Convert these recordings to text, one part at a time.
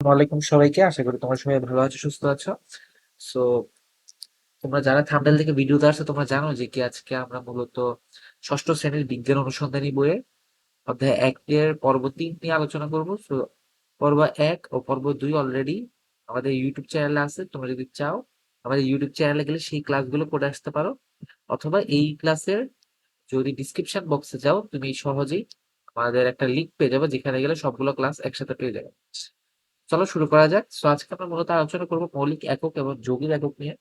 ওয়ালাইকুম সবাইকে। আশা করি তোমরা সবাই ভালো আছো, সুস্থ আছো। সো তোমরা যারা থাম্বনেল থেকে ভিডিওতে আসছো, তোমরা জানো যে কি আজকে আমরা মূলত ষষ্ঠ শ্রেণির বিজ্ঞান অনুসন্ধানী বইয়ের অধ্যায় এক এর পর্ব তিন নিয়ে আলোচনা করব। সো পর্ব এক ও পর্ব দুই অলরেডি আমাদের ইউটিউব চ্যানেলে আছে। তোমরা যদি চাও, আমাদের ইউটিউব চ্যানেলে গেলে সেই ক্লাসগুলো পড়ে আসতে পারো। অথবা এই ক্লাসের যদি ডিসক্রিপশন বক্সে যাও, তুমি সহজেই আমাদের একটা লিঙ্ক পেয়ে যাবে, যেখানে গেলে সবগুলো ক্লাস একসাথে পেয়ে যাবে। চলো শুরু করা যাক। সো আজকে আমরা মূলত আলোচনা করব মৌলিক একক এবং যৌগিক একক নিয়ে।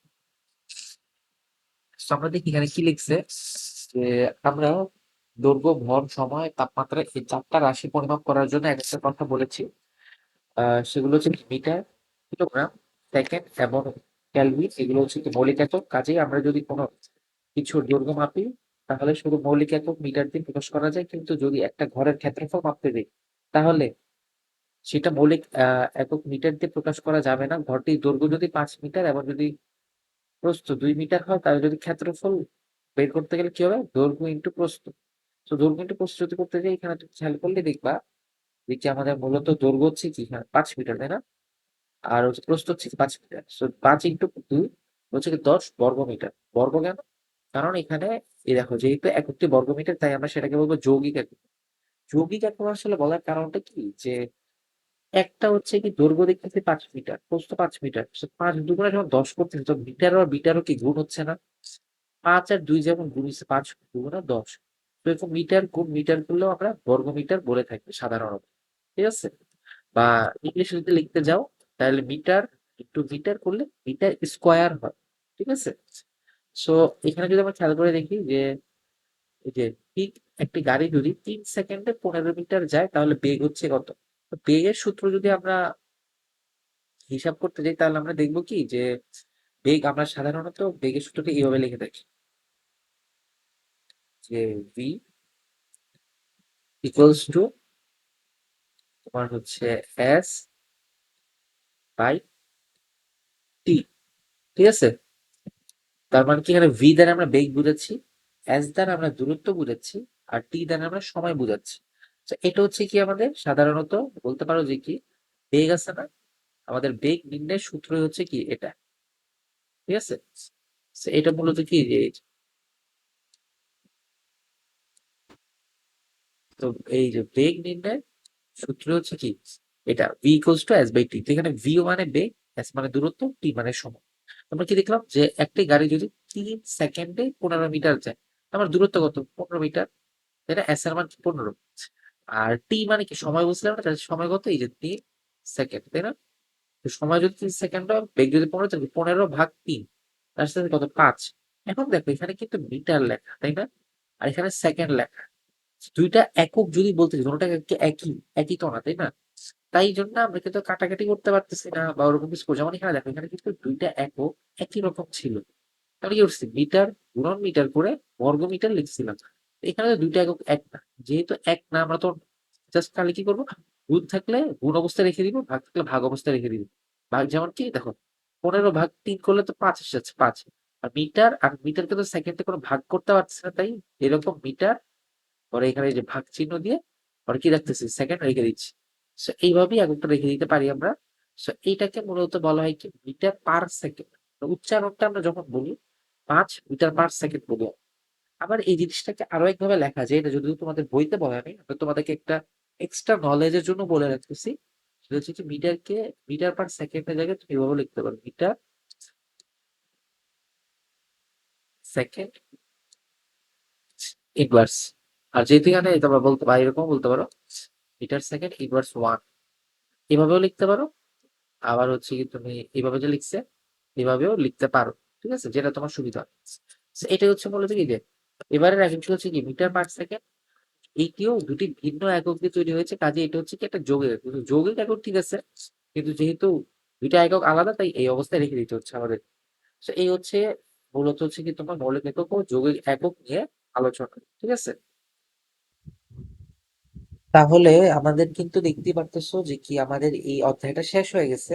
আমরা দেখি এখানে কি লিখছে যে আমরা দৈর্ঘ্য, ভর, সময়, তাপমাত্রা এই চারটা রাশি পরিমাপ করার জন্য একটা কথা বলেছি। সেগুলো হচ্ছে মিটার, কিলোগ্রাম, সেকেন্ড এবং ক্যালভিন এগুলো হচ্ছে মৌলিক একক। কাজেই আমরা যদি কোনো কিছুর দৈর্ঘ্য মাপি, তাহলে শুধু মৌলিক একক মিটার দিয়ে প্রকাশ করা যায়। কিন্তু যদি একটা ঘরের ক্ষেত্রফল মাপতে দিই তাহলে সেটা মৌলিক আহ, একক মিটার দিয়ে প্রকাশ করা যাবে না। ঘরটির দৈর্ঘ্য যদি পাঁচ মিটার এবং যদি প্রস্থ দুই মিটার হয় তাহলে যদি ক্ষেত্রফল বের করতে গেলে কি হবে? দৈর্ঘ্য ইন্টু প্রস্থ। তো দৈর্ঘ্য ইন্টু প্রস্থ যদি করতে যাই এখানে তুমি খেয়াল করলে দেখবা যে কি আমাদের মূলত দৈর্ঘ্য হচ্ছে কি? হ্যাঁ পাঁচ মিটার তাই না? আর হচ্ছে প্রস্থ হচ্ছে পাঁচ মিটার। তো পাঁচ ইন্টু দুই হচ্ছে কি দশ বর্গ মিটার। বর্গ কেন? কারণ এখানে এই দেখো যেহেতু একটি বর্গ মিটার তাই আমরা সেটাকে বলব যৌগিক একক। যৌগিক একক আসলে বলার কারণটা কি? যে একটা হচ্ছে কি দৈর্ঘ্য দেখতেছি পাঁচ মিটার, প্রস্থ পাঁচ মিটার। পাঁচ দুগুণে যখন দশ করতেছি তো মিটার আর মিটারও কি গুণ হচ্ছে না? পাঁচ আর দুই যেমন গুণ হচ্ছে, পাঁচ দুগুণে দশ। তো এরকম মিটার গুণ, মিটার করলেও আমরা বর্গ মিটার বলে থাকি সাধারণত। ঠিক আছে? বা ইংলিশে যদি লিখতে যাও, তাহলে মিটার একটু মিটার করলে মিটার স্কোয়ার হয়। ঠিক আছে? সো এখানে যদি আমরা খেয়াল করে দেখি যে, এই যে ঠিক একটি গাড়ি যদি তিন সেকেন্ডে পনেরো মিটার যায়, তাহলে বেগ হচ্ছে কত? বেগের সূত্র যদি আমরা হিসাব করতে যাই, তাহলে আমরা দেখব কি যে বেগ আমরা সাধারণত বেগের সূত্রটা এইভাবে লিখে থাকি। যে ভি ইকুয়ালস টু তোমার হচ্ছে এস বাই টি ঠিক আছে? তার মানে কি এখানে ভি দ্বারা আমরা বেগ বুঝাচ্ছি এস দ্বারা আমরা দূরত্ব বুঝাচ্ছি, আর টি দ্বারা আমরা সময় বুঝাচ্ছি। এটা হচ্ছে কি আমাদের? সাধারণত বলতে পারো যে কি? বেগ আছে না? আমাদের বেগ নির্ণয়ের সূত্র হচ্ছে কি? এটা। ঠিক আছে? এটা মূলত কি? যে তো এই যে বেগ নির্ণয় সূত্র হচ্ছে কি? এটা V equals to S by T এখানে ভি মানে বেগ এস মানে দূরত্ব টি মানে সময়। আমরা কি দেখলাম? যে একটি গাড়ি যদি তিন সেকেন্ডে পনেরো মিটার যায় আমার দূরত্ব কত? পনেরো মিটার। না? এস এর মান পনেরো। আর টি মানে কি? সময় বুঝলাম না, তাহলে সময় কত? এই যে তিন সেকেন্ড, তাই না? তো সময় যদি তিন সেকেন্ড হয়, বেগ যদি পনেরো থাকে পনেরো ভাগ তিন, তার সাথে কত? পাঁচ। এখন দেখো, এখানে কিন্তু মিটার লেখা, তাই না? আর এখানে সেকেন্ড লেখা। দুইটা একক যদি বলতে দুটোটা একই একই তো না, তাই না? তাই জন্য আমরা কিন্তু কাটাকাটি করতে পারতেছি না বা ওরকম কিছু করছি। যেমন এখানে দেখো, এখানে কিন্তু দুইটা একক একই রকম ছিল। তাহলে কি করছি? মিটার, গুণন মিটার করে বর্গ মিটার লিখছিলাম। এখানে দুইটা একক, এক না। যেহেতু এক না, আমরা তো জাস্ট তাহলে কি করব? গুণ থাকলে গুণ অবস্থায় রেখে দিব, ভাগ থাকলে ভাগ অবস্থায় রেখে দিব। ভাগ যেমন কি, দেখো, পনেরো ভাগ তিন করলে তো পাঁচ এসেছে পাঁচ। আর মিটার, আর মিটারকে তো সেকেন্ডে কোনো ভাগ করতে পারছে না, তাই এরকম মিটার, পরে এখানে যে ভাগ চিহ্ন দিয়ে, পরে কি রাখতেছি? সেকেন্ড রেখে দিচ্ছি। সো এইভাবেই এককটা রেখে দিতে পারি আমরা। সো এইটাকে মূলত বলা হয় কি, মিটার পার সেকেন্ড। উচ্চারণটা আমরা যখন বলি, পাঁচ মিটার পার সেকেন্ড বলি আবার এই জিনিসটাকে আরও একভাবে লেখা যায়, এটা যদিও তোমাদের বইতে বলা আমি তোমাদেরকে একটা এক্সট্রা নলেজের জন্য বলে রাখতেছি। সেটা হচ্ছে মিটারকে মিটার পার সেকেন্ডের জায়গায় তুমি এভাবে লিখতে পারো মিটার সেকেন্ড ইনভার্স আর যেহেতু এখানে তোমরা বলতে পারো এরকম বলতে পারো মিটার সেকেন্ড ইনভার্স ওয়ান এভাবেও লিখতে পারো, আবার হচ্ছে কি তুমি এভাবে যে লিখছে, এভাবেও লিখতে পারো, ঠিক আছে? যেটা তোমার সুবিধা। এটাই হচ্ছে মূলত কি যে এবারে একটি হচ্ছে কি মিটার পার সেকেন্ড এইটিও দুটি ভিন্ন একক দিয়ে তৈরি হয়েছে। কাজে এটা হচ্ছে কি একটা যৌগিক একক। কিন্তু যৌগিক একক ঠিক আছে, কিন্তু যেহেতু দুইটা একক আলাদা, তাই এই অবস্থায় রেখে দিতে হচ্ছে আমাদের। তো এই হচ্ছে মূলত হচ্ছে কি তোমার মৌলিক একক ও যৌগিক একক নিয়ে আলোচনা, ঠিক আছে? তাহলে আমাদের কিন্তু দেখতে পারতেছো যে কি আমাদের এই অধ্যায়টা শেষ হয়ে গেছে।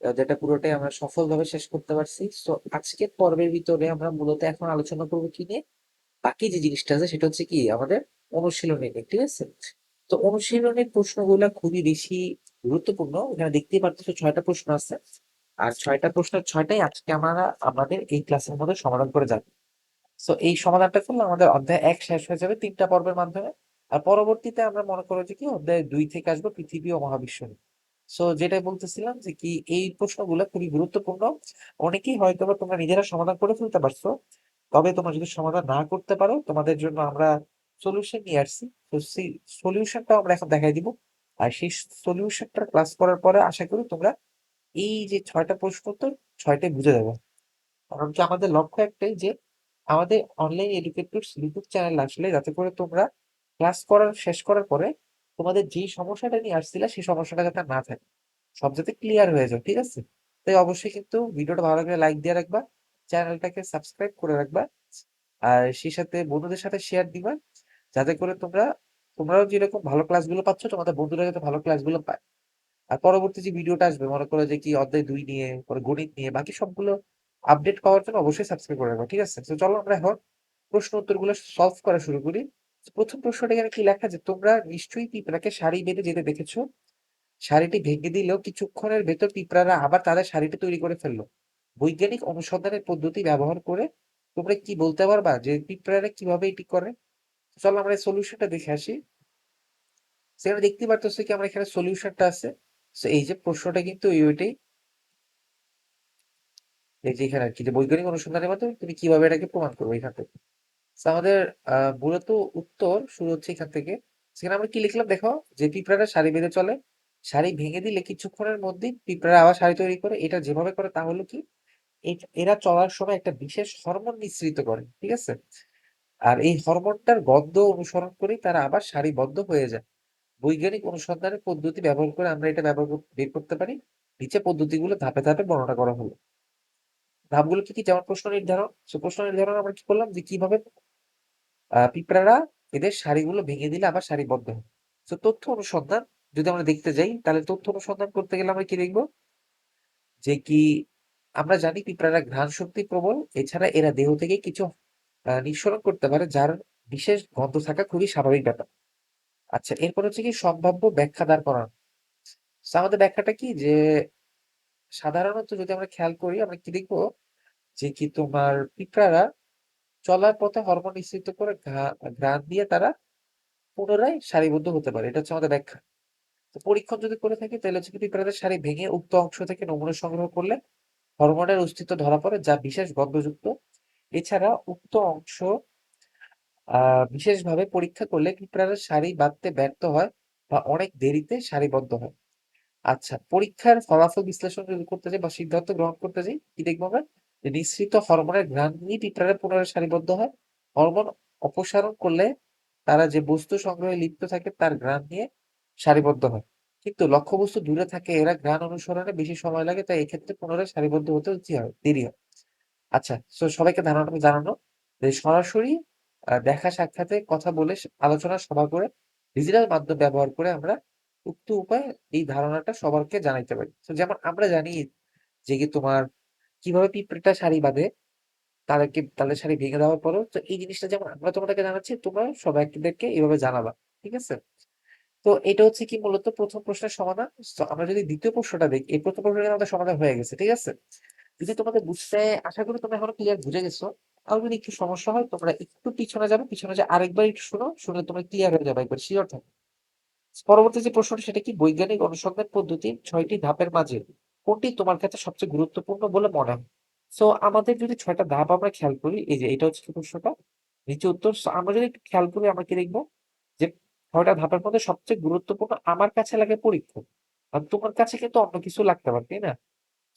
অধ্যায়টা পুরোটাই আমরা সফলভাবে শেষ করতে পারছি। তো আজকের পর্বের ভিতরে আমরা মূলত এখন আলোচনা করব কি নিয়ে? বাকি যে জিনিসটা আছে সেটা হচ্ছে কি আমাদের অনুশীলনী নিয়ে ঠিক আছে তো অনুশীলনের প্রশ্নগুলা খুবই বেশি গুরুত্বপূর্ণ। এখানে দেখতেই পারতেছো ছয়টা প্রশ্ন আছে। আর ছয়টা প্রশ্নের ছয়টাই আজকে আমরা, আমাদের এই ক্লাসের মধ্যে সমাধান করে যাব। সো এই সমাধানটা করলে আমাদের অধ্যায় এক শেষ হয়ে যাবে তিনটা পর্বের মাধ্যমে। আর পরবর্তীতে আমরা মনে করো যে কি অধ্যায় দুই থেকে আসব পৃথিবী ও মহাবিশ্ব সো যেটা বলতেছিলাম যে কি এই প্রশ্নগুলো খুবই গুরুত্বপূর্ণ। অনেকেই হয়তো তোমরা নিজেরা সমাধান করে ফেলতে পারছ। তবে তোমরা যদি সমাধান না করতে পারো, তোমাদের জন্য আমরা সলিউশন নিয়ে আসছি। তো সেই সলিউশনটাও আমরা এখন দেখাই দিব। আর সেই সলিউশনটা ক্লাস করার পরে আশা করি তোমরা এই যে ছয়টা প্রশ্ন উত্তর ছয়টাই বুঝে যাবে। কারণ কি আমাদের লক্ষ্য একটাই যে আমাদের অনলাইন এডুকেটরস ইউটিউব চ্যানেল আসলে যাতে করে তোমরা ক্লাস করার, শেষ করার পরে তোমাদের যেই সমস্যাটা নিয়ে আসছিলে, সেই সমস্যাটা যাতে না থাকে। সব যাতে ক্লিয়ার হয়ে যাও ঠিক আছে? তাই অবশ্যই কিন্তু ভিডিওটা ভালো লাগলে লাইক দিয়ে রাখবা। চ্যানেলটাকে সাবস্ক্রাইব করে রাখবা আর সেই সাথে বন্ধুদের সাথে শেয়ার দিবা যাতে করে তোমরা, তোমরাও যেরকম ভালো ক্লাসগুলো পাচ্ছ, তোমাদের বন্ধুরা যাতে ভালো ক্লাসগুলো পায়। আর পরবর্তী যে ভিডিওটা আসবে, মনে করো যে কি অধ্যায় দুই নিয়ে, পরে গণিত নিয়ে, বাকি সবগুলো আপডেট পাওয়ার জন্য অবশ্যই সাবস্ক্রাইব করে রাখব, ঠিক আছে? তো চলো আমরা এখন প্রশ্ন উত্তরগুলো সলভ করা শুরু করি। প্রথম প্রশ্নটা এখানে কি লেখা যে তোমরা নিশ্চয়ই পিঁপড়াকে শাড়ি বেঁধে যেতে দেখেছ। শাড়িটি ভেঙে দিলেও কিছুক্ষণের ভেতর পিঁপড়ারা আবার তাদের শাড়িটি তৈরি করে ফেলল। বৈজ্ঞানিক অনুসন্ধানের পদ্ধতি ব্যবহার করে তোমরা কি বলতে পারবা যে পিঁপড়ারা কীভাবে এটি করে? চলো আমরা সলিউশনটা দেখে আসি। সেখানে দেখতে পারতেছো কি আমরা এখানে সলিউশনটা আছে। এই যে প্রশ্নটা কিন্তু ওইটাই। এই যে এখানে আর কি যে বৈজ্ঞানিক অনুসন্ধানের মাধ্যমে তুমি কীভাবে এটাকে প্রমাণ করবে এখান থেকে। আমাদের মূলত উত্তর শুরু হচ্ছে এখান থেকে। সেখানে আমরা কি লিখলাম দেখো? যে পিঁপড়ারা শাড়ি বেঁধে চলে। শাড়ি ভেঙে দিলে কিছুক্ষণের মধ্যেই পিঁপড়ারা আবার শাড়ি তৈরি করে। এটা যেভাবে করে তা হলো কি? এরা চলার সময় একটা বিশেষ হরমোন নিঃসৃত করে, ঠিক আছে? আর এই হরমোনটার গন্ধ অনুসরণ করেই তারা আবার সারিবদ্ধ হয়ে যায়। বৈজ্ঞানিক অনুসন্ধানের পদ্ধতি ব্যবহার করে আমরা এটা ব্যবহার বের করতে পারি। নিচে পদ্ধতিগুলো ধাপে ধাপে বর্ণনা করা হলো। ধাপগুলো কি কি যেমন প্রশ্ন নির্ধারণ, সে প্রশ্ন নির্ধারণ আমরা কি করলাম যে কীভাবে পিঁপড়ারা এদের শাড়িগুলো ভেঙে দিলে আবার সারিবদ্ধ হয়। তো তথ্য অনুসন্ধান, যদি আমরা দেখতে যাই, তাহলে তথ্য অনুসন্ধান করতে গেলে আমরা কি দেখব? যে কি আমরা জানি পিঁপড়ারা ঘ্রাণ শক্তি প্রবল, এছাড়া এরা দেহ থেকে কিছু নিঃসরণ করতে পারে, যার বিশেষ গন্ধ থাকা খুবই স্বাভাবিক ব্যাপার। আচ্ছা এরপর হচ্ছে কি সম্ভাব্য ব্যাখ্যা দাঁড় করানো। আমাদের ব্যাখ্যাটা কি যে, সাধারণত যদি আমরা খেয়াল করি, আমরা কি দেখব যে কি তোমার পিঁপড়ারা চলার পথে হরমোন নিঃসৃত করে ঘ্রাণ দিয়ে তারা পুনরায় সারিবদ্ধ হতে পারে। এটা হচ্ছে আমাদের ব্যাখ্যা। তো পরীক্ষণ যদি করে থাকি, তাহলে হচ্ছে পিঁপড়াদের শাড়ি ভেঙে উক্ত অংশ থেকে নমুনা সংগ্রহ করলে হরমোনের অস্তিত্ব ধরা পড়ে, যা বিশেষ গন্ধযুক্ত। এছাড়া উক্ত অংশ বিশেষভাবে পরীক্ষা করলে পিঁপড়ারা সারি বাঁধতে ব্যর্থ হয় বা অনেক দেরিতে সারিবদ্ধ হয়। আচ্ছা পরীক্ষার ফলাফল বিশ্লেষণ যদি করতে যাই বা সিদ্ধান্ত গ্রহণ করতে যাই, কি দেখব আমরা? যে নিঃসৃত হরমোনের ঘ্রাণ নিয়ে পিঁপড়ারা পুনরায় সারিবদ্ধ হয়। হরমোন অপসারণ করলে তারা যে বস্তু সংগ্রহে লিপ্ত থাকে, তার ঘ্রাণ নিয়ে সারিবদ্ধ হয়। কিন্তু লক্ষ্যবস্তু দূরে থাকে, এরা ঘ্রাণ অনুসরণে বেশি সময় লাগে, তাই এক্ষেত্রে পুনরায় সারিবদ্ধ হতে হয়, দেরি হয়। আচ্ছা তো সবাইকে ধারণাটা জানানো যে সরাসরি দেখা সাক্ষাতে কথা বলে আলোচনা সভা করে ডিজিটাল মাধ্যম ব্যবহার করে আমরা উক্ত উপায়ে এই ধারণাটা সবারকে জানাইতে পারি। যেমন আমরা জানি যে কি তোমার কীভাবে পিঁপড়েটা শাড়ি বাঁধে, তাদেরকে, তাদের শাড়ি ভেঙে দেওয়ার পরও, তো এই জিনিসটা যেমন আমরা তোমাদেরকে জানাচ্ছি তোমরা সবাইকে এইভাবে জানাবা, ঠিক আছে? তো এটা হচ্ছে কি মূলত প্রথম প্রশ্নের সমাধান। আমরা যদি দ্বিতীয় প্রশ্নটা দেখি, এই প্রথম প্রশ্নটা আমাদের সমাধান হয়ে গেছে, ঠিক আছে? যদি তোমাদের বুঝতে, আশা করি তোমরা এখনও ক্লিয়ার বুঝে গেছো। আর যদি একটু সমস্যা হয়, তোমরা একটু পিছনে যাবে, পিছনে যে আরেকবার একটু শুনো শুনে তোমরা ক্লিয়ার হয়ে যাবে একবার শিওর থাকো পরবর্তী যে প্রশ্নটা, সেটা কি? বৈজ্ঞানিক অনুসন্ধান পদ্ধতি ছয়টি ধাপের মাঝে, কোনটি তোমার কাছে সবচেয়ে গুরুত্বপূর্ণ বলে মনে হয়? সো আমাদের যদি ছয়টা ধাপ আমরা খেয়াল করি, এই যে এটা হচ্ছে প্রশ্নটা, নিচে উত্তর আমরা যদি খেয়াল করি, আমরা কি দেখব? ছয়টা ধাপের মধ্যে সবচেয়ে গুরুত্বপূর্ণ আমার কাছে লাগে পরীক্ষণ আর তোমার কাছে কিন্তু অন্য কিছু লাগতে পারে, তাই না?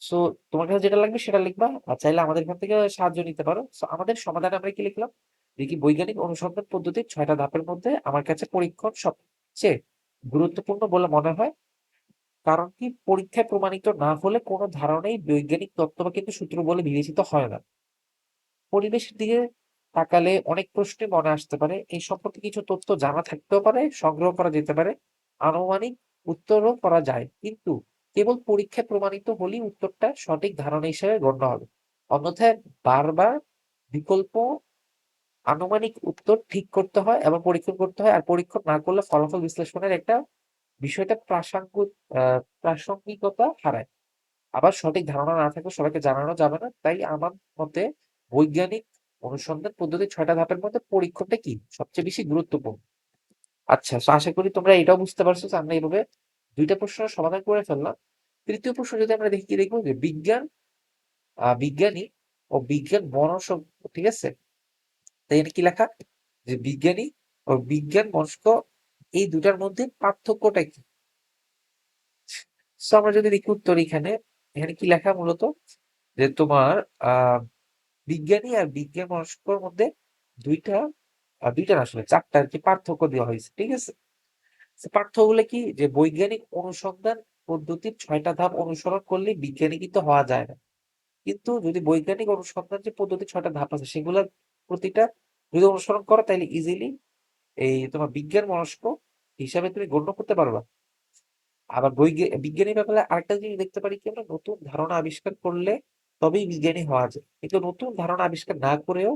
সো তোমার কাছে যেটা লাগবে সেটা লিখবা, আর চাইলে আমাদের এখান থেকে সাহায্য নিতে পারো। সো আমাদের সমাধানে আমরা কি লিখলাম? দেখি বৈজ্ঞানিক অনুসন্ধান পদ্ধতির ছয়টা ধাপের মধ্যে আমার কাছে পরীক্ষণ সবচেয়ে গুরুত্বপূর্ণ বলে মনে হয়। কারণ কি? পরীক্ষায় প্রমাণিত না হলে কোনো ধারণাই বৈজ্ঞানিক তত্ত্ব বা কিন্তু সূত্র বলে বিবেচিত হয় না। পরিবেশের দিকে তাকালে অনেক প্রশ্নে মনে আসতে পারে। এই সম্পর্কে কিছু তথ্য জানা থাকতেও পারে সংগ্রহ করা যেতে পারে আনুমানিক উত্তরও করা যায়। কিন্তু কেবল পরীক্ষায় প্রমাণিত হলেই উত্তরটা সঠিক ধারণা হিসেবে গণ্য হবে। অন্যথায় বারবার বিকল্প আনুমানিক উত্তর ঠিক করতে হয় এবং পরীক্ষণ করতে হয় আর পরীক্ষণ না করলে ফলাফল বিশ্লেষণের একটা বিষয়টা প্রাসঙ্গিক আহ, প্রাসঙ্গিকতা হারায়। আবার সঠিক ধারণা না থাকলে সবাইকে জানানো যাবে না। তাই আমার মতে বৈজ্ঞানিক অনুসন্ধান পদ্ধতি ছয়টা ধাপের মধ্যে পরীক্ষণটা কি? সবচেয়ে বেশি গুরুত্বপূর্ণ। আচ্ছা আশা করি তোমরা এটাও বুঝতে পারছ যে আমরা এইভাবে দুইটা প্রশ্ন সমাধান করে ফেললাম। তৃতীয় প্রশ্ন যদি আমরা দেখি, দেখব যে বিজ্ঞান বিজ্ঞানী ও বিজ্ঞান মনস্ক, ঠিক আছে? তাই এখানে কি লেখা? যে বিজ্ঞানী ও বিজ্ঞান মনস্ক, এই দুটার মধ্যে পার্থক্যটা কি? আমরা যদি দেখি উত্তর এখানে এখানে কি লেখা মূলত? যে তোমার আহ বিজ্ঞানী আর বিজ্ঞান মনস্কর মধ্যে দুইটা দুইটা আসলে চারটা আর কি পার্থক্য দেওয়া হয়েছে, ঠিক আছে? পার্থক্য পার্থক্যগুলো কি? যে বৈজ্ঞানিক অনুসন্ধান পদ্ধতির ছয়টা ধাপ অনুসরণ করলে বিজ্ঞানী কিন্তু হওয়া যায় না। কিন্তু যদি বৈজ্ঞানিক অনুসন্ধান যে পদ্ধতি ছয়টা ধাপ আছে, সেগুলোর প্রতিটা যদি অনুসরণ করো, তাহলে ইজিলি এই তোমার বিজ্ঞান মনস্ক হিসাবে তুমি গণ্য করতে পারবা। আবার বৈজ্ঞা- বিজ্ঞানী ব্যাপারে আরেকটা জিনিস দেখতে পারি কি আমরা? নতুন ধারণা আবিষ্কার করলে তবেই বিজ্ঞানী হওয়া যায়। কিন্তু নতুন ধারণা আবিষ্কার না করেও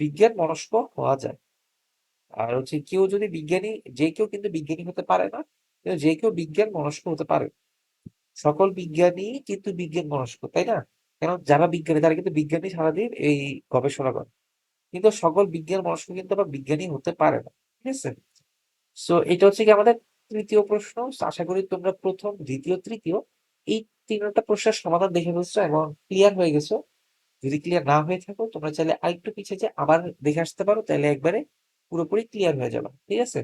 বিজ্ঞান মনস্ক হওয়া যায়। আর হচ্ছে কেউ যদি বিজ্ঞানী, যে কেউ কিন্তু বিজ্ঞানী হতে পারে না, কিন্তু যে কেউ বিজ্ঞান মনস্ক হতে পারে। সকল বিজ্ঞানী কিন্তু বিজ্ঞান মনস্ক, তাই না? কেন যারা বিজ্ঞানী, তারা কিন্তু বিজ্ঞানী সারাদিন এই গবেষণা করে। কিন্তু সকল বিজ্ঞান মনস্ক কিন্তু আবার বিজ্ঞানী হতে পারে না, ঠিক আছে? সো এটা হচ্ছে কি আমাদের তৃতীয় প্রশ্ন। আশা করি তোমরা প্রথম, দ্বিতীয়, তৃতীয় এই তিনটা প্রশ্নের সমাধান দেখে ফেলছো এবং ক্লিয়ার হয়ে গেছো। যদি ক্লিয়ার না হয়ে থাকো, তোমরা চাইলে আরেকটু পিছিয়ে যে আবার দেখে আসতে পারো তাহলে একবারে পুরোপুরি ক্লিয়ার হয়ে যাবে, ঠিক আছে?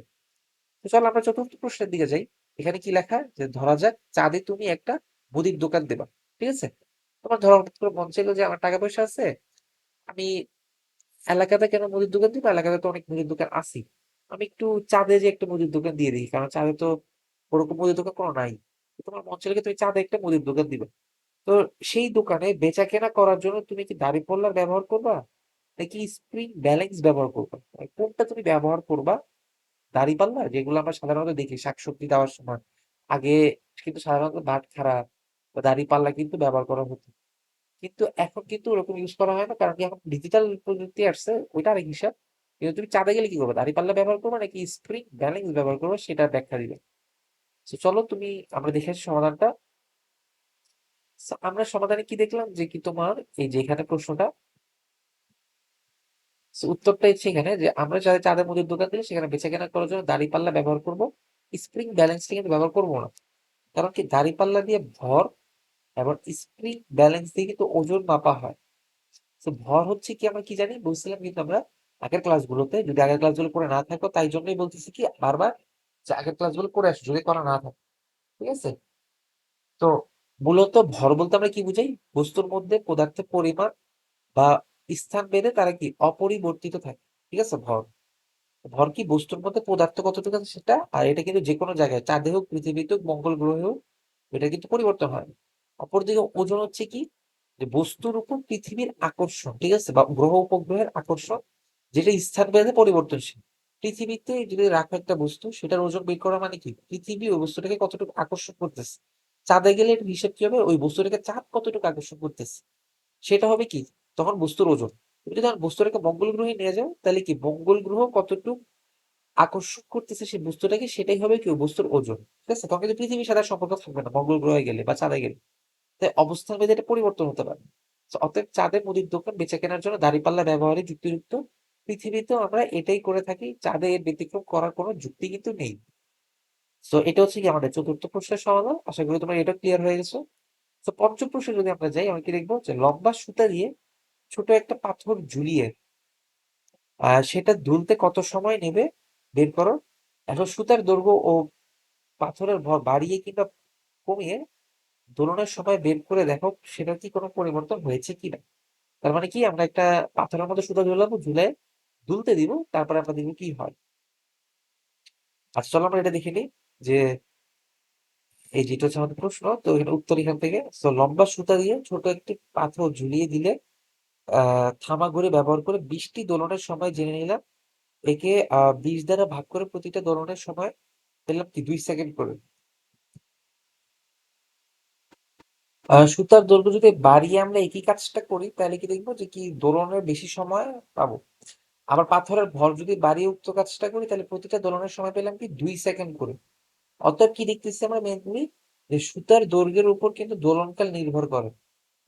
তো চলো আমরা চতুর্থ প্রশ্নের দিকে যাই। এখানে কি লেখা? যে ধরা যাক, চাঁদে তুমি একটা মুদির দোকান দেবা, ঠিক আছে? তোমার ধরো হঠাৎ করে মন চাইলো যে আমার টাকা পয়সা আছে, আমি এলাকাতে কেন মুদির দোকান দিব? এলাকাতে তো অনেক মুদির দোকান আছে আমি একটু চাঁদে যে একটা মুদির দোকান দিয়ে দিই কারণ চাঁদে তো ওরকম মুদির দোকান কোনো নাই। তোমার মন চাইলে তুমি চাঁদে একটা মুদির দোকান দিবে। তো সেই দোকানে বেচা কেনা করার জন্য তুমি কি দাড়ি দাঁড়িপাল্লার ব্যবহার করবা? নাকি স্প্রিং ব্যালেন্স ব্যবহার করবা? মানে কোনটা তুমি ব্যবহার করবা? দাঁড়িপাল্লা যেগুলো আমরা সাধারণত দেখি, শাকসবজি দেওয়ার সময়। আগে কিন্তু সাধারণত খাড়া বা দাঁড়িপাল্লা কিন্তু ব্যবহার করা হতো। কিন্তু এখন কিন্তু ওরকম ইউজ করা হয় না, কারণ কি এখন ডিজিটাল প্রযুক্তি আসছে, ওইটা আরেক হিসাব। কিন্তু তুমি চাঁদে গেলে কি করবে? দাঁড়িপাল্লা ব্যবহার করবে নাকি স্প্রিং ব্যালেন্স ব্যবহার করবে, সেটা ব্যাখ্যা দিবে। চলো তুমি আমরা দেখে আসি সমাধানটা। আমরা সমাধানে কি দেখলাম? যে কি তোমার এই যে এখানে প্রশ্নটা। উত্তরটা এখানে যে আমরা যাদের চাঁদের মুদির দোকান দিলে সেখানে বেচা কেনা করার জন্য দাঁড়িপাল্লা ব্যবহার করব। স্প্রিং ব্যালেন্সটা কিন্তু ব্যবহার করব না। কারণ কি? দাঁড়িপাল্লা দিয়ে ভর এবং স্প্রিং ব্যালেন্স দিয়ে কিন্তু ওজন মাপা হয়। তো ভর হচ্ছে কি আমরা কি জানি? বলছিলাম কিন্তু আমরা আগের ক্লাসগুলোতে যদি আগের ক্লাসগুলো করে না থাকো, তাই জন্যই বলতেছি কি? বারবার যে আগের ক্লাসগুলো করে আসো, যদি করা না থাকে, ঠিক আছে? তো মূলত ভর বলতে আমরা কি বুঝাই? বস্তুর মধ্যে পদার্থের পরিমাণ বা স্থান বেঁধে তারা কি? অপরিবর্তিত থাকে, ঠিক আছে? ভর। ভর কি? বস্তুর মধ্যে পদার্থ কতটুকু আছে সেটা? আর এটা কিন্তু যে কোনো জায়গায়, চাঁদে হোক, পৃথিবীতে হোক, মঙ্গল গ্রহে হোক, এটা কিন্তু পরিবর্তন হয়। অপরদিকে ওজন হচ্ছে কি? যে বস্তুর উপর পৃথিবীর আকর্ষণ, ঠিক আছে? বা গ্রহ উপগ্রহের আকর্ষণ, যেটা স্থান ভেদে পরিবর্তনশীল। পৃথিবীতে যদি রাখো একটা বস্তু, সেটার ওজন বের করা মানে কি? পৃথিবী ওই বস্তুটাকে কতটুকু আকর্ষণ করতেছে? চাঁদে গেলে হিসেব কি হবে? ওই বস্তুটাকে চাঁদ কতটুকু আকর্ষণ করতেছে? সেটা হবে কি? তখন বস্তুর ওজন। তুমি যদি বস্তুটাকে মঙ্গল গ্রহে নিয়ে যাও, তাহলে কি মঙ্গল গ্রহ কতটুকু আকর্ষণ করতেছে সেই বস্তুটাকে? সেটাই হবে কি? বস্তুর ওজন। ঠিক আছে? তখন কিন্তু পৃথিবীর সাথে সম্পর্ক থাকবে না, মঙ্গল গ্রহে গেলে বা চাঁদে গেলে। তাই অবস্থান ভেদে এটা পরিবর্তন হতে পারে। অতএব চাঁদে মুদির দোকান, বেচা কেনার জন্য দাঁড়িপাল্লা ব্যবহারে যুক্তিযুক্ত পৃথিবীতেও আমরা এটাই করে থাকি চাঁদে এর ব্যতিক্রম করার কোনো যুক্তি কিন্তু নেই। তো এটা হচ্ছে কি আমাদের চতুর্থ প্রশ্নের সমাধান। আশা করি তোমার এটা ক্লিয়ার হয়ে গেছে। তো পঞ্চম প্রশ্নে যদি আমরা যাই, আমরা কি দেখব যে লম্বা সুতা দিয়ে ছোট একটা পাথর ঝুলিয়ে সেটা দুলতে কত সময় নেবে বের করো? এখন সুতার দৈর্ঘ্য ও পাথরের ভর বাড়িয়ে কিংবা কমিয়ে দোলনের সময় বের করে দেখো সেটা কি কোনো পরিবর্তন হয়েছে কিনা? তার মানে কি আমরা একটা পাথরের মধ্যে সুতা ঝুলাবো, ঝুলে দুলতে দিব, তারপরে আমরা দেখব কি হয়। আচ্ছা চলো আমরা এটা দেখে নিই যে এই যেটা হচ্ছে আমাদের প্রশ্ন, তো এখানে উত্তর এখান থেকে। তো লম্বা সুতা দিয়ে ছোট একটি পাথর ঝুলিয়ে দিলে থামা ঘুরে ব্যবহার করে বিশটি দোলনের সময় জেনে নিলাম। একে বিশ দ্বারা ভাগ করে প্রতিটা দোলনের সময় পেলাম কি? দুই সেকেন্ড করে। সুতার দৈর্ঘ্য যদি বাড়িয়ে আমরা একই কাজটা করি, তাহলে কি দেখব যে কি দোলনের বেশি সময় পাবো? আবার পাথরের ভর যদি বাড়িয়ে উক্ত কাজটা করি, তাহলে প্রতিটা দোলনের সময় পেলাম কি? দুই সেকেন্ড করে। অতএব কি দেখতেছি আমরা মেনলি যে সুতার দৈর্ঘ্যের উপর কিন্তু দোলনকাল নির্ভর করে।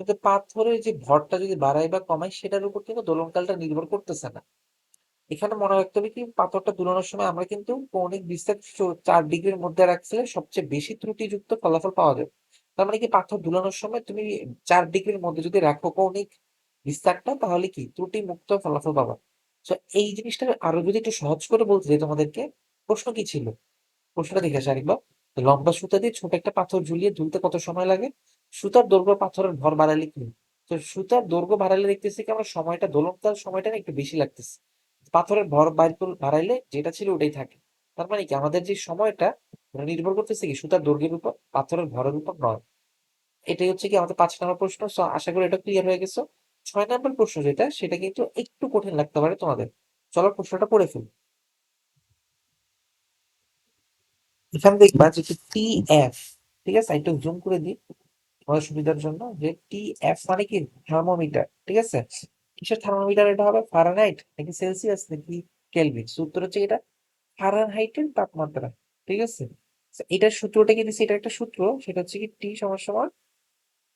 কিন্তু পাথরের যে ভরটা যদি বাড়ায় বা কমায়, সেটার উপর কিন্তু দোলনকালটা নির্ভর করতেছে না। এখানে মনে রাখতে হবে কি? পাথরটা তুলনার সময় আমরা কিন্তু কৌণিক বিস্তার চার ডিগ্রির মধ্যে রাখছিলে সবচেয়ে বেশি ত্রুটিযুক্ত ফলাফল পাওয়া যাবে তার মানে কি? পাথর দুলানোর সময় তুমি চার ডিগ্রির মধ্যে যদি রাখো কৌণিক বিস্তারটা, তাহলে কি? ত্রুটি মুক্ত ফলাফল পাবা। তো এই জিনিসটা আরও যদি একটু সহজ করে বলতে চাই তোমাদেরকে, প্রশ্ন কি ছিল? প্রশ্নটা দেখে আসি লম্বা সুতা দিয়ে ছোট একটা পাথর ঝুলিয়ে তুলতে কত সময় লাগে? সুতার দৈর্ঘ্য পাথরের ভর বাড়ালে কি? তো সুতার দৈর্ঘ্য বাড়ালে দেখতেছি কি আমরা সময়টা, দোলনকাল সময়টা একটু বেশি লাগতেছে। পাথরের ভর বাড়াইলে যেটা ছিল ওটাই থাকে। তার মানে কি আমাদের যে সময়টা নির্ভর করতেছে কি সুতার দৈর্ঘ্যের উপর, পাথরের ভরের উপর নয়। এটাই হচ্ছে কি আমাদের পাঁচ নম্বর প্রশ্ন। আশা করি এটা ক্লিয়ার হয়ে গেছে। ছয় নম্বর প্রশ্ন যেটা, সেটা কিন্তু একটু কঠিন লাগতে পারে তোমাদের। চলো প্রশ্নটা পড়ে ফেলি। এখানে দেখবা যে টি এফ ঠিক আছে? একটু জুম করে দিই তোমাদের সুবিধার জন্য। যে টি এফ মানে কি? থার্মোমিটার, ঠিক আছে? কিসের থার্মোমিটার? এটা হবে ফারেনহাইট নাকি সেলসিয়াস নাকি কেলভিন সূত্র হচ্ছে এটা ফারেনহাইটের তাপমাত্রা, ঠিক আছে? এটার সূত্রটা কি দিচ্ছে এটা একটা সূত্র, সেটা হচ্ছে কি টি সমান সমান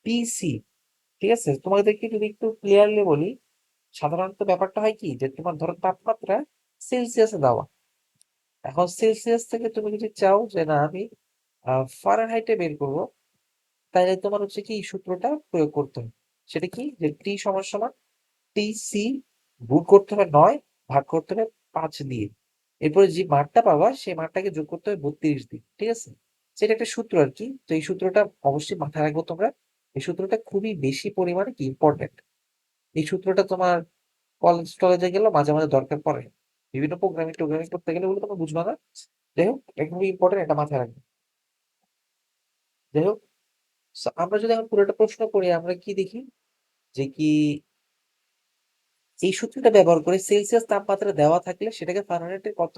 পিসি ঠিক আছে? তোমাদেরকে যদি একটু ক্লিয়ারলি বলি, সাধারণত ব্যাপারটা হয় কি? যে তোমার ধরো তাপমাত্রা সেলসিয়াসে দেওয়া। এখন সেলসিয়াস থেকে তুমি যদি চাও যে না, আমি ফারেনহাইটে বের করব তাহলে তোমার হচ্ছে কি সূত্রটা প্রয়োগ করতে হবে। সেটা কি? যে টি সমান সমান টি সি গুণ করতে হবে নয়, ভাগ করতে হবে পাঁচ দিয়ে। এরপরে যে মানটা পাবা, সেই মানটাকে যোগ করতে হবে বত্রিশ দিয়ে। ঠিক আছে? সেটা একটা সূত্র আর কি। তো এই সূত্রটা অবশ্যই মাথায় রাখব তোমরা। এই সূত্রটা খুবই বেশি পরিমাণে কি ইম্পর্টেন্ট এই সূত্রটা তোমার কলেজ টলেজে গেলেও মাঝে মাঝে দরকার পড়ে। বিভিন্ন প্রোগ্রামিং টোগ্রামিং করতে গেলে ওগুলো তোমরা বুঝবা না। যাই হোক, এটা খুবই ইম্পর্টেন্ট এটা মাথায় রাখবে। যাই হোক আমরা যদি এখন পুরোটা প্রশ্ন করি, আমরা কি দেখি? যে কি এই সূত্রটা ব্যবহার করে সেলসিয়াস তাপমাত্রা দেওয়া থাকলে সেটাকে ফারেনহাইটে কত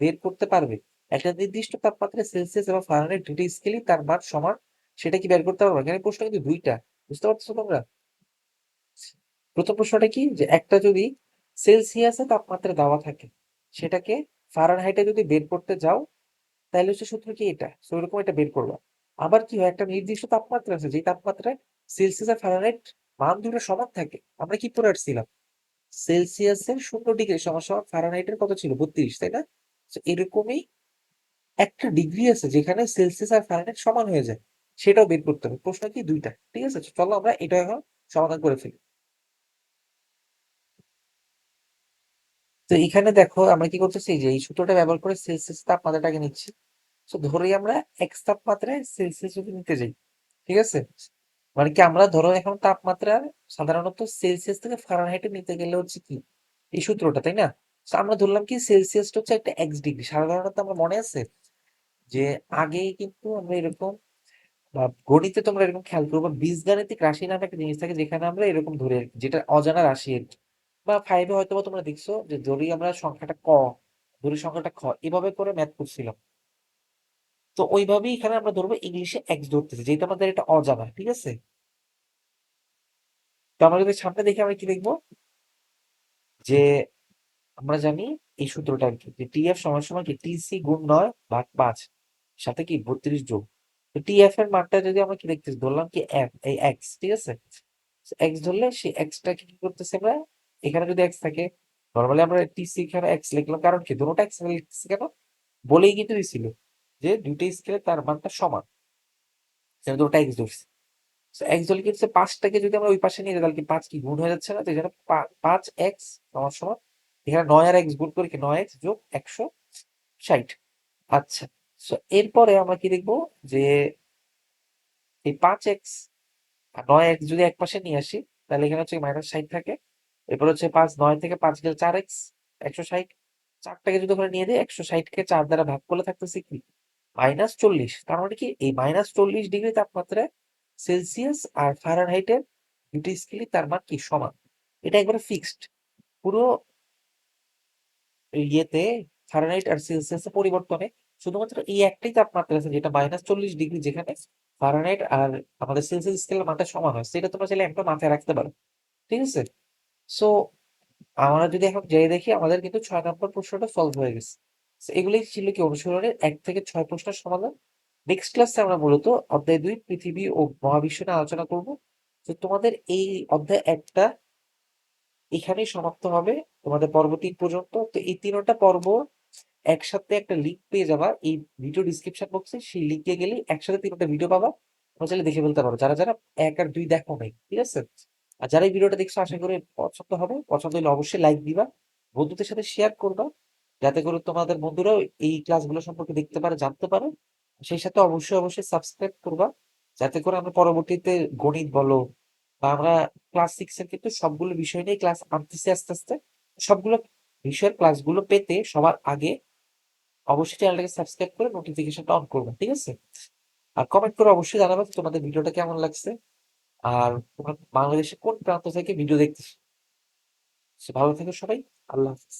বের করতে পারবে? একটা নির্দিষ্ট তাপমাত্রায় সেলসিয়াস এবং ফারেনহাইট দুটি স্কেলই তার মান সমান সেটা কি বের করতে পারব? এখানে প্রশ্ন কিন্তু দুইটা, বুঝতে পারছ তোমরা? প্রথম প্রশ্নটা কি? যে একটা যদি সেলসিয়াসে তাপমাত্রা দেওয়া থাকে, সেটাকে ফারেনহাইটে যদি বের করতে যাও, তাহলে হচ্ছে সূত্র কি এটা? সো এরকম এটা বের করবা। আবার কি হয়? একটা নির্দিষ্ট তাপমাত্রা আছে যে তাপমাত্রায় সেলসিয়াস আর ফারেনহাইট মান দুটো সমান থাকে। আমরা কি পড়ে আসছিলাম? সেলসিয়াসের শূন্য ডিগ্রি সমান ফারেনহাইটের কত ছিল? বত্রিশ, তাই না? এরকমই একটা ডিগ্রি আছে যেখানে সেলসিয়াস আর ফারেনহাইট সমান হয়ে যায়। সেটাও বের করতে হবে। প্রশ্ন কি? দুইটা। ঠিক আছে? চলো আমরা এটা এখন সমাধান করে ফেলি। তো এখানে দেখো আমরা কি করতেছি? যে এই সূত্রটা ব্যবহার করে সেলসিয়াস তাপমাত্রাটাকে নিচ্ছি। তো ধরি আমরা এক্স তাপমাত্রায় সেলসিয়াস যদি নিতে যাই, ঠিক আছে? মানে কি আমরা ধরো এখন তাপমাত্রা সাধারণত সেলসিয়াস থেকে ফারেনহাইটে নিতে গেলে হচ্ছে কি? এই সূত্রটা, তাই না? তো আমরা ধরলাম কি সেলসিয়াসটা হচ্ছে একটা এক্স ডিগ্রি। সাধারণত আমার মনে আছে যে আগে কিন্তু আমরা এরকম বা গণিতে তোমরা এরকম খেয়াল করব বীজগাণিতিক রাশি নামে একটা জিনিস থাকে যেখানে আমরা এরকম ধরে যেটা অজানা রাশি আর কি। বা ফাইভে হয়তো বা তোমরা দেখছ যে ধরি আমরা সংখ্যাটা ক, ধরি সংখ্যাটা খ, এভাবে করে ম্যাথ করছিলাম। তো ওইভাবেই এখানে আমরা ধরবো ইংলিশে এক্স ধরতেছি যেটা আমাদের এটা অজানা, ঠিক আছে? তো আমরা যদি সামনে দেখি আমরা কি লিখব যে আমরা জানি এই সূত্রটা আর কি, যে টি এফ সমান সমান কি টি সি গুণ নয় ভাগ পাঁচ, সাথে কি বত্রিশ যোগ। তো টি এফ এর মানটা যদি আমরা কি দেখতেছি ধরলাম কি এই এক্স ঠিক আছে? এক্স ধরলে সেই এক্সটাকে কি করতেছি আমরা? এখানে যদি এক্স থাকে নর্মালি আমরা টি সি এখানে এক্স লিখলাম। কারণ কি? দুটোটা এক্স লিখতেছি কেন? বলেই কিন্তু দিছিল যে দুইটা স্কেলে তার মানটা সমান। আমি দুটোটা এক্স ধরছি। এক্স ধরলে কি হচ্ছে? পাঁচটাকে যদি আমরা ওই পাশে নিয়ে যাই, তাহলে কি পাঁচ কি গুণ হয়ে যাচ্ছে না? তো এখানে পাঁচ এক্স সমান সমান, এখানে নয় আর এক্স গুণ করে কি? নয় এক্স যোগ একশো ষাট। আচ্ছা। এরপরে আমরা কি দেখব? যে এই পাঁচ এক্স আর নয় এক্স যদি এক পাশে নিয়ে আসি, তাহলে এখানে হচ্ছে মাইনাস ষাট থাকে। এরপর হচ্ছে পাঁচ, নয় থেকে পাঁচ গেলে চার এক্স একশো ষাট। চারটাকে যদি ওখানে নিয়ে যাই একশো ষাটকে চার দ্বারা ভাগ করলে থাকতেছে কি? মাইনাস চল্লিশ। তার মানে কি? এই মাইনাস চল্লিশ ডিগ্রি তাপমাত্রায় সেলসিয়াস আর ফারেনহাইটের দুটি স্কেলই তার মান কি? সমান। এটা একবারে ফিক্সড পুরো ইয়েতে ফারেনহাইট আর সেলসিয়াসের পরিবর্তনে শুধুমাত্র এই একটাই তাপমাত্রা আছে যেটা মাইনাস চল্লিশ ডিগ্রি যেখানে ফারেনহাইট আর আমাদের সেলসিয়াস স্কেলের মানটা সমান হয়। সেটা তোমরা চাইলে একটা মাথায় রাখতে পারো। ঠিক আছে? সো আমরা যদি এখন যাই দেখি, আমাদের কিন্তু ছয় নম্বর প্রশ্নটা সলভ হয়ে গেছে। এগুলোই ছিল কি অনুশীলনের এক থেকে ছয় প্রশ্নের সমাধান? নেক্সট ক্লাসে আমরা মূলত অধ্যায় দুই, পৃথিবী ও মহাবিশ্ব নিয়ে আলোচনা করব। তো তোমাদের এই অধ্যায় একটা এখানেই সমাপ্ত হবে। তোমাদের পর্ব তিন পর্যন্ত। তো এই তিনটা পর্ব একসাথে একটা লিঙ্ক পেয়ে যাবা। এই ভিডিও ডিসক্রিপশন বক্সে সেই লিঙ্কে গেলে একসাথে তিনটা ভিডিও পাবা। চাইলে দেখে ফেলতে পারো। যারা যারা এক আর দুই দেখো নাই, ঠিক আছে? আর যারা এই ভিডিওটা দেখছ, আশা করি পছন্দ হবে। পছন্দ হলে অবশ্যই লাইক দিবা। বন্ধুদের সাথে শেয়ার করবা। যাতে করে তোমাদের বন্ধুরাও এই ক্লাসগুলো সম্পর্কে দেখতে পারে, জানতে পারে। সেই সাথে অবশ্যই অবশ্যই সাবস্ক্রাইব করবা। যাতে করে আমরা পরবর্তীতে গণিত বলো বা আমরা ক্লাস সিক্স এর কিন্তু সবগুলো বিষয় নিয়ে ক্লাস আনতেছি আস্তে আস্তে। সবগুলো বিষয়ের ক্লাসগুলো পেতে সবার আগে অবশ্যই চ্যানেলটাকে সাবস্ক্রাইব করে নোটিফিকেশনটা অন করবেন, ঠিক আছে? আর কমেন্ট করে অবশ্যই জানাবেন তোমাদের ভিডিওটা কেমন লাগছে আর তোমরা বাংলাদেশের কোন প্রান্ত থেকে ভিডিও দেখতেছো। ভালো থেকো সবাই, আল্লাহ হাফিজ।